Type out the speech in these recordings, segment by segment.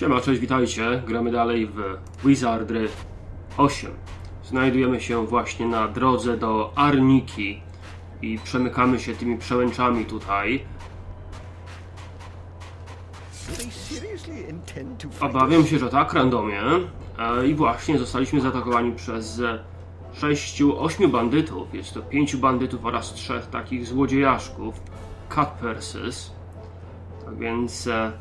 Siema, cześć, witajcie. Gramy dalej w Wizardry 8. Znajdujemy się właśnie na drodze do Arniki i przemykamy się tymi przełęczami tutaj. Obawiam się, że tak, randomie. E, I właśnie zostaliśmy zaatakowani przez 6-8 bandytów. Jest to 5 bandytów oraz 3 takich złodziejaszków. Cutpurses. Tak więc e,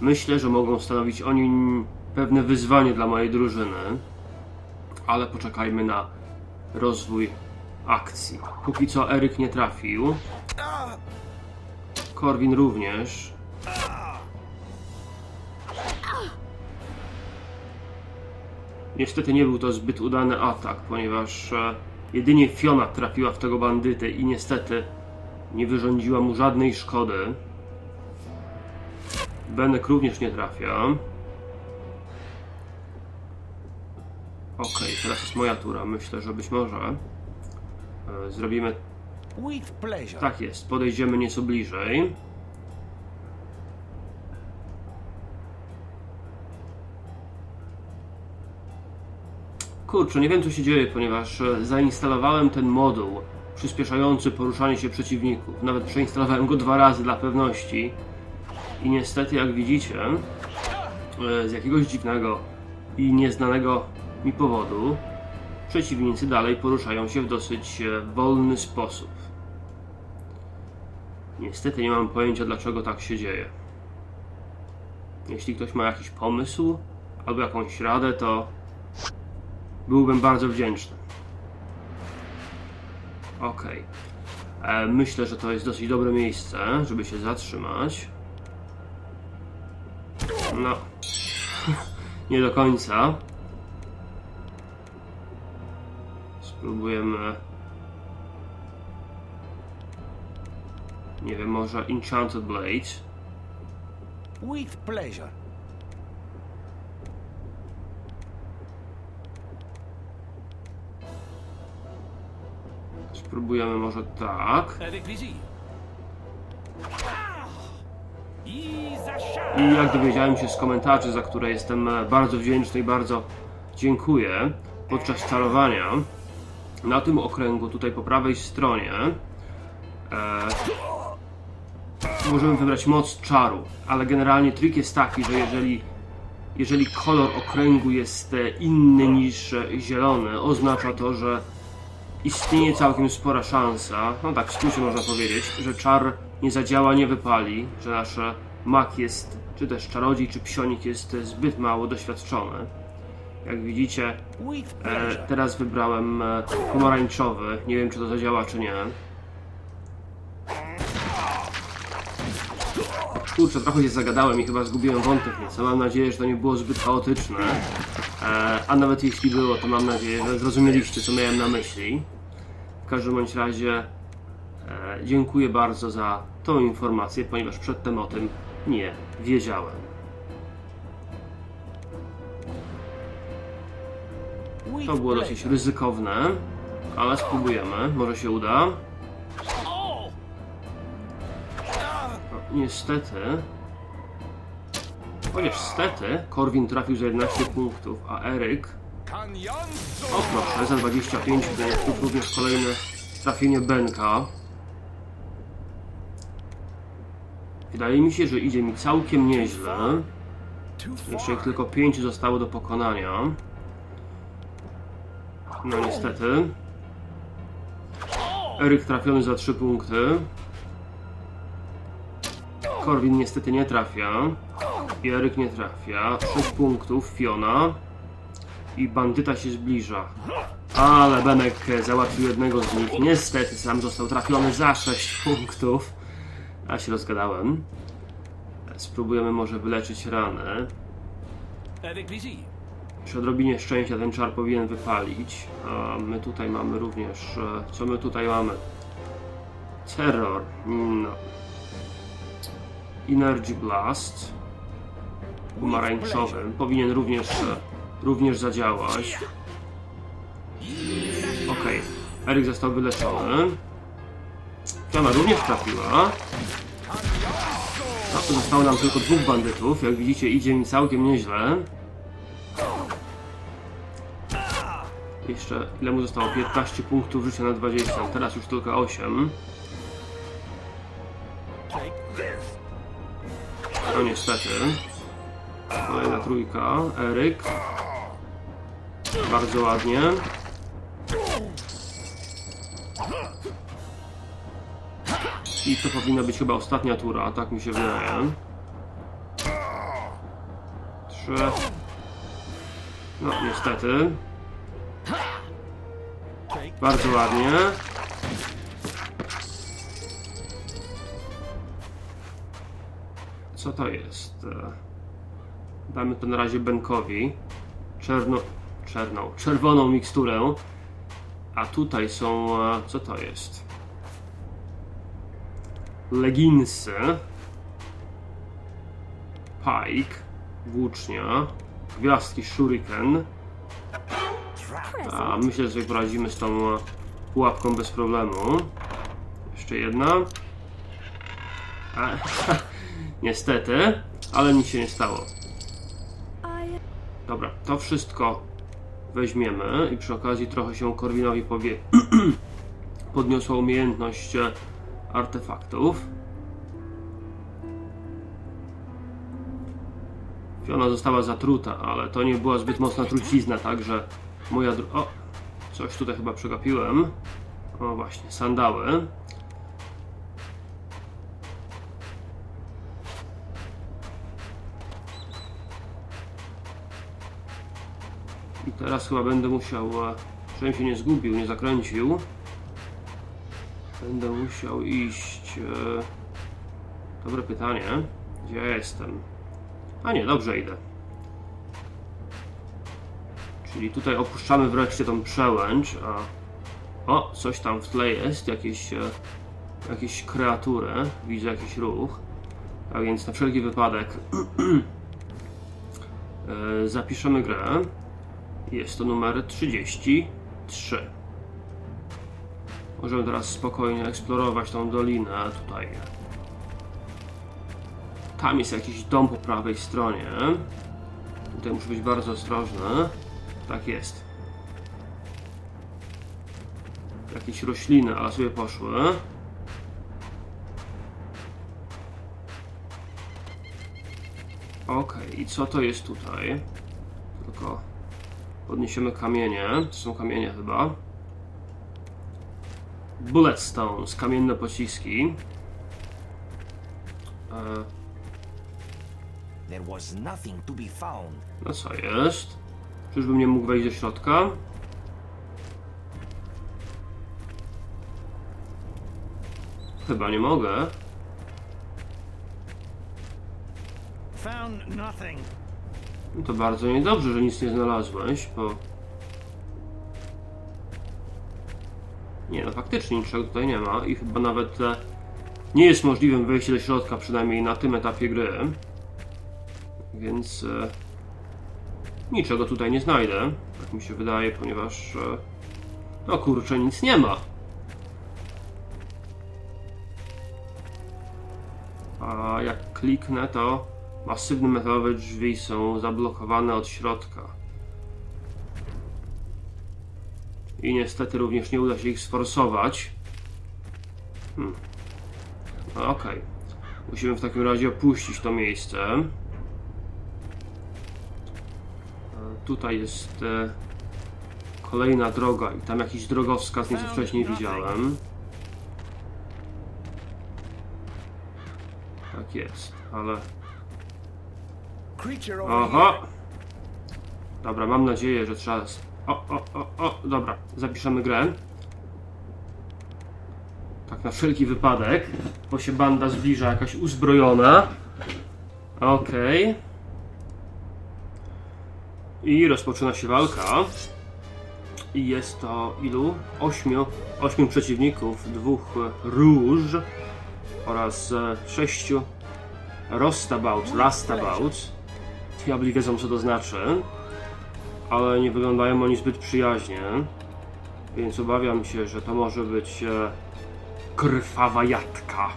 myślę, że mogą stanowić oni pewne wyzwanie dla mojej drużyny. Ale poczekajmy na rozwój akcji. Póki co Eryk nie trafił. Korwin również. Niestety nie był to zbyt udany atak, ponieważ e, jedynie Fiona trafiła w tego bandytę i niestety nie wyrządziła mu żadnej szkody. Benek również nie trafia. Okej, teraz jest moja tura. Myślę, że być może e, zrobimy tak jest, podejdziemy nieco bliżej. Kurczę, nie wiem co się dzieje, ponieważ e, zainstalowałem ten moduł przyspieszający poruszanie się przeciwników. Nawet przeinstalowałem go dwa razy dla pewności. I niestety, jak widzicie, e, z jakiegoś dziwnego i nieznanego mi powodu, przeciwnicy dalej poruszają się w dosyć e, wolny sposób. Niestety nie mam pojęcia dlaczego tak się dzieje. Jeśli ktoś ma jakiś pomysł albo jakąś radę, to byłbym bardzo wdzięczny. Okej. E, Myślę, że to jest dosyć dobre miejsce, żeby się zatrzymać. No. nie do końca. Spróbujemy. Nie wiem, może Enchanted Blade. With pleasure. Spróbujemy może tak. Avec plaisir. I jak dowiedziałem się z komentarzy, za które jestem e, bardzo wdzięczny i bardzo dziękuję, podczas czarowania, na tym okręgu, tutaj po prawej stronie, e, możemy wybrać moc czaru, ale generalnie trik jest taki, że jeżeli, jeżeli kolor okręgu jest e, inny niż e, zielony, oznacza to, że istnieje całkiem spora szansa, no tak w skrócie można powiedzieć, że czar nie zadziała, nie wypali, że nasz mak jest, czy też czarodziej, czy psionik jest zbyt mało doświadczony. Jak widzicie, e, teraz wybrałem e, pomarańczowy, nie wiem czy to zadziała, czy nie. Kurczę, trochę się zagadałem i chyba zgubiłem wątek nieco. Mam nadzieję, że to nie było zbyt chaotyczne. E, a nawet jeśli było, to mam nadzieję, że zrozumieliście, co miałem na myśli. W każdym bądź razie e, dziękuję bardzo za tą informację, ponieważ przedtem o tym nie wiedziałem. To było dosyć ryzykowne, ale spróbujemy, może się uda. Niestety. Chociaż stety, Korwin trafił za 11 punktów, a Eryk, o proszę, za 25 punktów, również kolejne trafienie Benka. Wydaje mi się, że idzie mi całkiem nieźle. Jeszcze ich tylko 5 zostało do pokonania. No niestety. Eryk trafiony za 3 punkty. Korwin niestety nie trafia. I Eryk nie trafia. 6 punktów, Fiona. I bandyta się zbliża. Ale Benek załatwił jednego z nich. Niestety sam został trafiony za 6 punktów. A się rozgadałem. Spróbujemy może wyleczyć ranę. Przy odrobinie szczęścia ten czar powinien wypalić. A my tutaj mamy również. e, Co my tutaj mamy? Terror. No. Energy Blast. Pomarańczowy. Powinien również, również zadziałać. Okej. Eryk został wyleczony. Fiona również trafiła. No, zostało nam tylko dwóch bandytów. Jak widzicie, idzie mi całkiem nieźle. Jeszcze ile mu zostało? 15 punktów życia na 20. Teraz już tylko 8. No niestety. Kolejna trójka. Eryk. Bardzo ładnie. I to powinna być chyba ostatnia tura, tak mi się wydaje. Trzy. No niestety. Bardzo ładnie. Co to jest? E, Damy to na razie Benkowi. Czerno... Czerną. Czerwoną miksturę. A tutaj są... e, Co to jest? Leginsy. Pike. Włócznia. Gwiazdki Shuriken. A myślę, że sobie poradzimy z tą e, pułapką bez problemu. Jeszcze jedna. A, niestety, ale nic się nie stało. Dobra, to wszystko weźmiemy i przy okazji trochę się Korwinowi powie podniosła umiejętność e, artefaktów. Fiona została zatruta, ale to nie była zbyt mocna trucizna, także moja. O! Coś tutaj chyba przegapiłem. O właśnie, sandały. Teraz chyba będę musiał, żebym się nie zgubił, nie zakręcił. Będę musiał iść... E... Dobre pytanie. Gdzie ja jestem? A nie, dobrze idę. Czyli tutaj opuszczamy wreszcie tą przełęcz, a... O, coś tam w tle jest, jakieś, e, jakieś kreatury, widzę jakiś ruch. A więc na wszelki wypadek e, zapiszemy grę. Jest to numer 33. Możemy teraz spokojnie eksplorować tą dolinę tutaj. Tam jest jakiś dom po prawej stronie. Tutaj muszę być bardzo ostrożny. Tak jest. Jakieś rośliny, ale sobie poszły. Okej, i co to jest tutaj? Tylko podniesiemy kamienie. To są kamienie chyba. Bullet stones, kamienne pociski. E, no co jest? Czyżbym nie mógł wejść do środka? Chyba nie mogę. Found nothing. No to bardzo niedobrze, że nic nie znalazłeś, bo... Nie, no faktycznie niczego tutaj nie ma i chyba nawet e, nie jest możliwym wejście do środka, przynajmniej na tym etapie gry. Więc... E, niczego tutaj nie znajdę, tak mi się wydaje, ponieważ... E, no kurczę, nic nie ma. A jak kliknę, to masywne metalowe drzwi są zablokowane od środka. I niestety również nie uda się ich sforsować. Hmm. No okej. Musimy w takim razie opuścić to miejsce. E, Tutaj jest e, kolejna droga i tam jakiś drogowskaz nieco wcześniej widziałem. Tak jest, ale Oho! Dobra, mam nadzieję, że trzeba. O, o, o, o, dobra, zapiszemy grę. Tak na wszelki wypadek, bo się banda zbliża jakaś uzbrojona. Okej. I rozpoczyna się walka. I jest to ilu? Ośmiu, ośmiu przeciwników, dwóch róż oraz e, sześciu rostabout, rustabout. Diabli wiedzą co to znaczy, ale nie wyglądają oni zbyt przyjaźnie, więc obawiam się, że to może być e, krwawa jatka.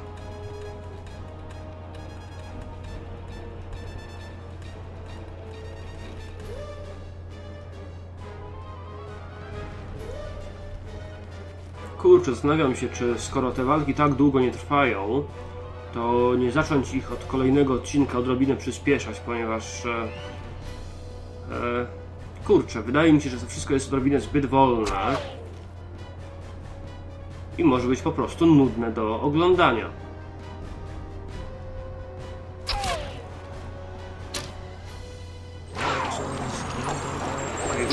Kurczę, zastanawiam się, czy skoro te walki tak długo nie trwają, to nie zacząć ich od kolejnego odcinka odrobinę przyspieszać, ponieważ... E, e, kurczę, wydaje mi się, że to wszystko jest odrobinę zbyt wolne i może być po prostu nudne do oglądania.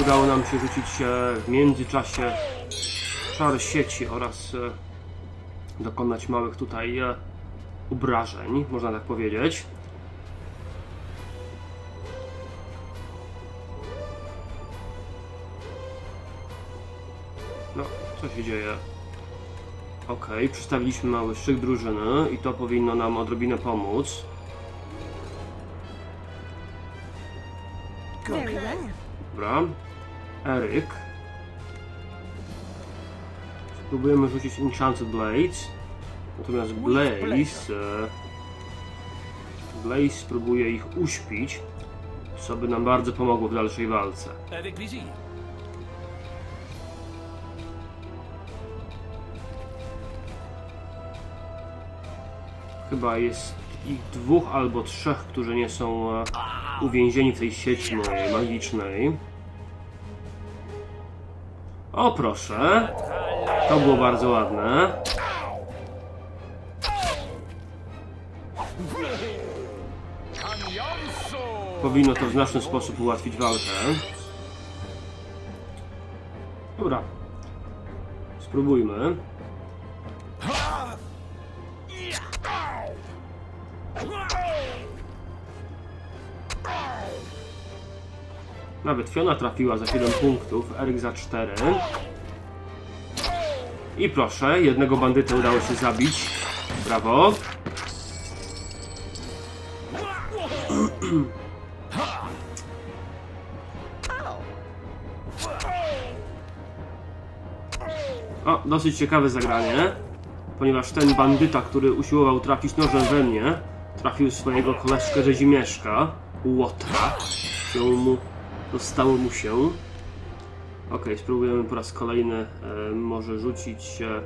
Udało nam się rzucić w międzyczasie szare sieci oraz e, dokonać małych tutaj e, obrażeń, można tak powiedzieć. No, co się dzieje? Okej, przystawiliśmy mały szyk drużyny i to powinno nam odrobinę pomóc. Dobra. Eryk. Spróbujemy rzucić Enchanted Blades. Natomiast Blaze... e, Blaze spróbuje ich uśpić, co by nam bardzo pomogło w dalszej walce. Chyba jest ich dwóch albo trzech, którzy nie są e, uwięzieni w tej sieci mojej magicznej. O proszę, to było bardzo ładne. Powinno to w znaczny sposób ułatwić walkę. Dobra. Spróbujmy. Nawet Fiona trafiła za 7 punktów, Eryk za 4. I proszę, jednego bandytę udało się zabić. Brawo. O, dosyć ciekawe zagranie, ponieważ ten bandyta, który usiłował trafić nożem we mnie, trafił swojego koleżkę rzezimieszka, Łotra. Się mu, dostało mu się. Okej, spróbujemy po raz kolejny e, może rzucić e,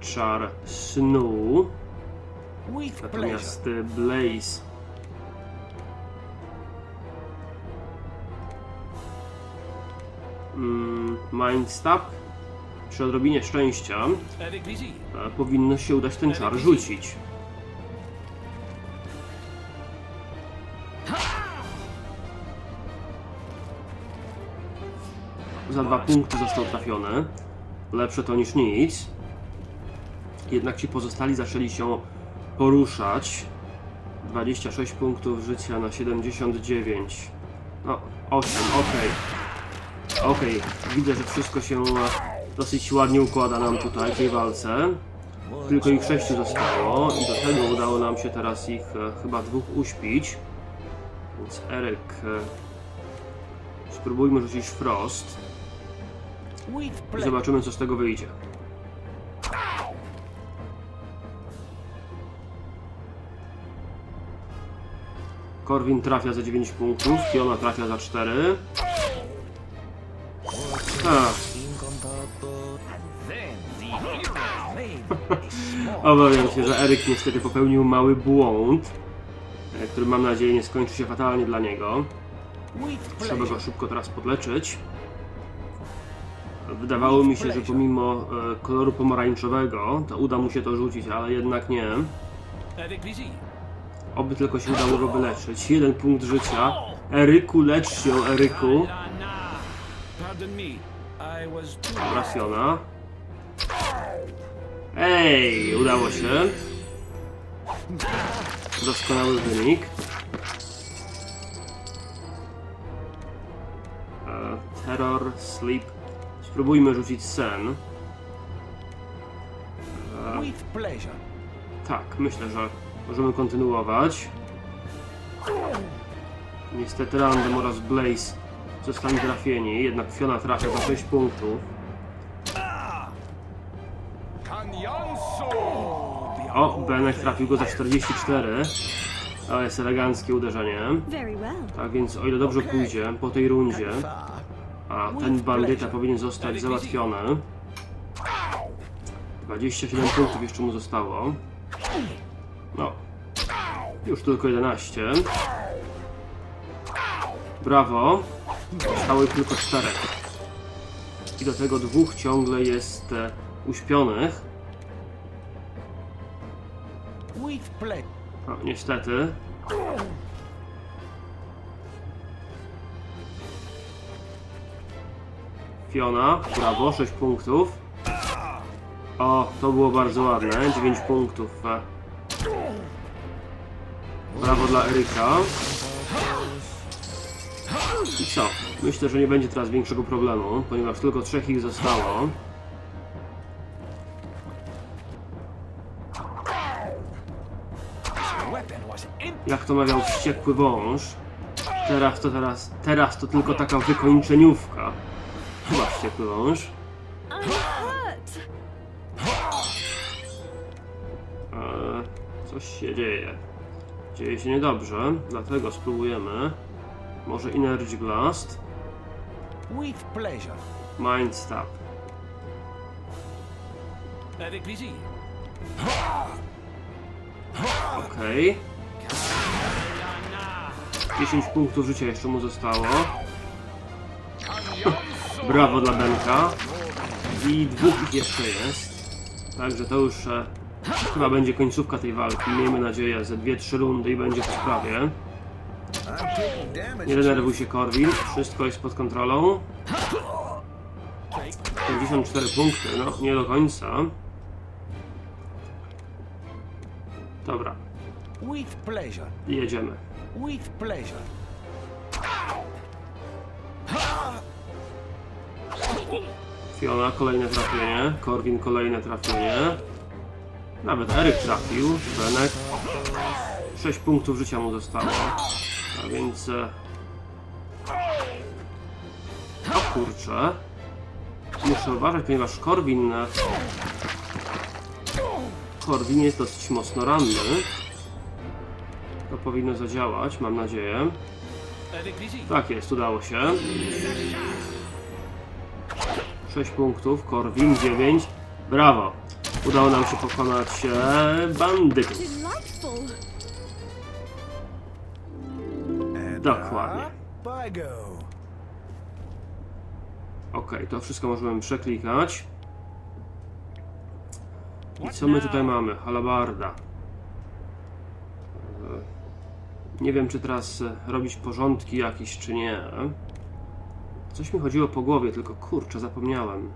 czar snu. Natomiast e, Blaze mm, Mindstab przy odrobinie szczęścia e, powinno się udać ten czar rzucić. Za dwa punkty został trafiony. Lepsze to niż nic. Jednak ci pozostali zaczęli się poruszać. 26 punktów życia na 79. No, 8, okej. Okej, widzę, że wszystko się dosyć ładnie układa nam tutaj w tej walce. Tylko ich sześciu zostało i do tego udało nam się teraz ich e, chyba dwóch uśpić. Więc Eryk, e, spróbujmy rzucić Frost i zobaczymy co z tego wyjdzie. Korwin trafia za 9 punktów, Fiona trafia za 4. Tak, Obawiam się, że Eryk niestety popełnił mały błąd, e, który mam nadzieję nie skończy się fatalnie dla niego. Trzeba go szybko teraz podleczyć. Wydawało mi się, że pomimo e, koloru pomarańczowego, to uda mu się to rzucić, ale jednak nie. Oby tylko się udało go wyleczyć. Jeden punkt życia. Eryku, lecz się, Eryku. La, Ej, udało się. Doskonały wynik. E, terror, sleep. Spróbujmy rzucić sen. Pleasure. Tak, myślę, że możemy kontynuować. Niestety Random oraz Blaze zostali trafieni, jednak Fiona trafia za 6 punktów. O, Benek trafił go za 44. To jest eleganckie uderzenie. Tak więc o ile dobrze pójdzie po tej rundzie, a ten bandyta powinien zostać załatwiony. 27 punktów jeszcze mu zostało. No. Już tylko 11. Brawo. Zostało ich tylko 4. I do tego dwóch ciągle jest e, uśpionych. No, niestety. Fiona, brawo, 6 punktów. O, to było bardzo ładne, 9 punktów. Brawo dla Eryka. I co? Myślę, że nie będzie teraz większego problemu, ponieważ tylko trzech ich zostało. Jak to mawiał wściekły wąż. Teraz to teraz, teraz to tylko taka wykończeniówka. Chyba wściekły wąż. Eee, coś się dzieje. Dzieje się niedobrze, dlatego spróbujemy. Może Energy Blast, With pleasure. Mind Stab. Avec plaisir. Okej. 10 punktów życia jeszcze mu zostało. Brawo dla Benka. I dwóch ich jeszcze jest. Także to już e, chyba będzie końcówka tej walki. Miejmy nadzieję, ze 2-3 rundy i będzie po sprawie. Nie denerwuj się Korwin, wszystko jest pod kontrolą. 54 punkty, no nie do końca. Dobra, jedziemy. With pleasure. Fiona kolejne trafienie, Korwin kolejne trafienie. Nawet Eryk trafił, Benek. 6 punktów życia mu zostało. A więc... e, O kurczę. Muszę uważać, ponieważ Korwin... e, Korwin jest dosyć mocno ranny. Powinno zadziałać, mam nadzieję. Tak jest, udało się. 6 punktów, Korwin 9. Brawo! Udało nam się pokonać e, bandytów. Dokładnie. Ok, to wszystko możemy przeklikać. I co my tutaj mamy? Halabarda. E, Nie wiem, czy teraz e, robić porządki jakieś, czy nie. Coś mi chodziło po głowie, tylko kurczę, zapomniałem.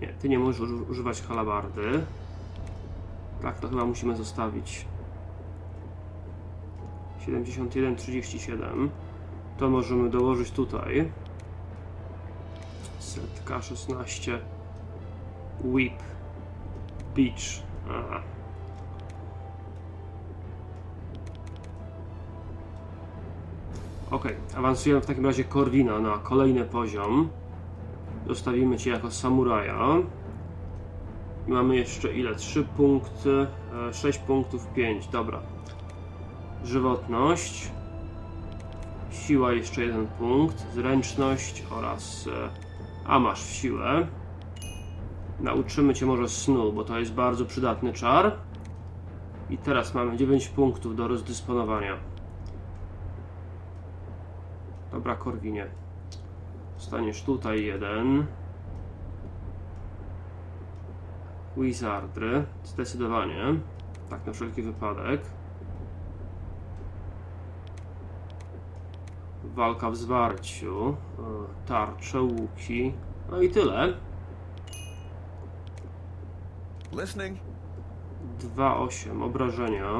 Nie, ty nie możesz uży- używać halabardy. Tak, to chyba musimy zostawić. 71-37. To możemy dołożyć tutaj. Setka 16. Whip. Beach. Aha. Ok, awansujemy w takim razie Korwina na kolejny poziom. Zostawimy Cię jako samuraja. Mamy jeszcze ile? 3 punkty, 6 punktów, 5. Dobra. Żywotność. Siła jeszcze jeden punkt. Zręczność oraz. e, A masz w siłę. Nauczymy Cię może snu, bo to jest bardzo przydatny czar. I teraz mamy 9 punktów do rozdysponowania. Dobra, Korwinie. Staniesz tutaj jeden. Wizardry. Zdecydowanie. Tak na wszelki wypadek. Walka w zwarciu. e, Tarcze, łuki. No i tyle. Listening. 2,8 obrażenia.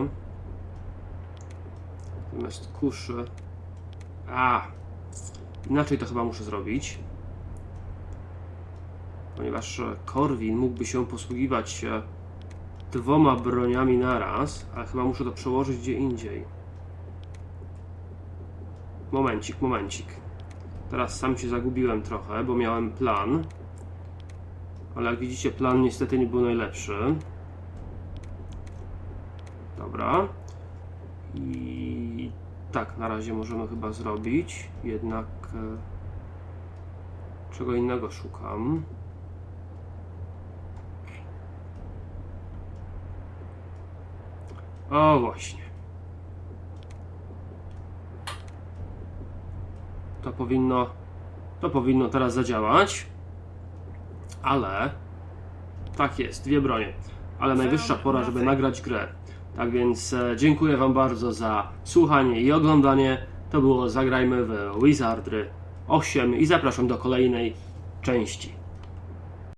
Natomiast kuszy. A! Inaczej to chyba muszę zrobić. Ponieważ e, Korwin mógłby się posługiwać e, dwoma broniami naraz, ale chyba muszę to przełożyć gdzie indziej. Momencik, momencik. Teraz sam się zagubiłem trochę, bo miałem plan. Ale jak widzicie, plan niestety nie był najlepszy. Dobra tak na razie możemy chyba zrobić, jednak e, czego innego szukam. O właśnie. To powinno, to powinno teraz zadziałać, ale tak jest, dwie bronie. Ale najwyższa pora, żeby nagrać grę. Tak więc e, dziękuję Wam bardzo za słuchanie i oglądanie. To było Zagrajmy w Wizardry 8 i zapraszam do kolejnej części.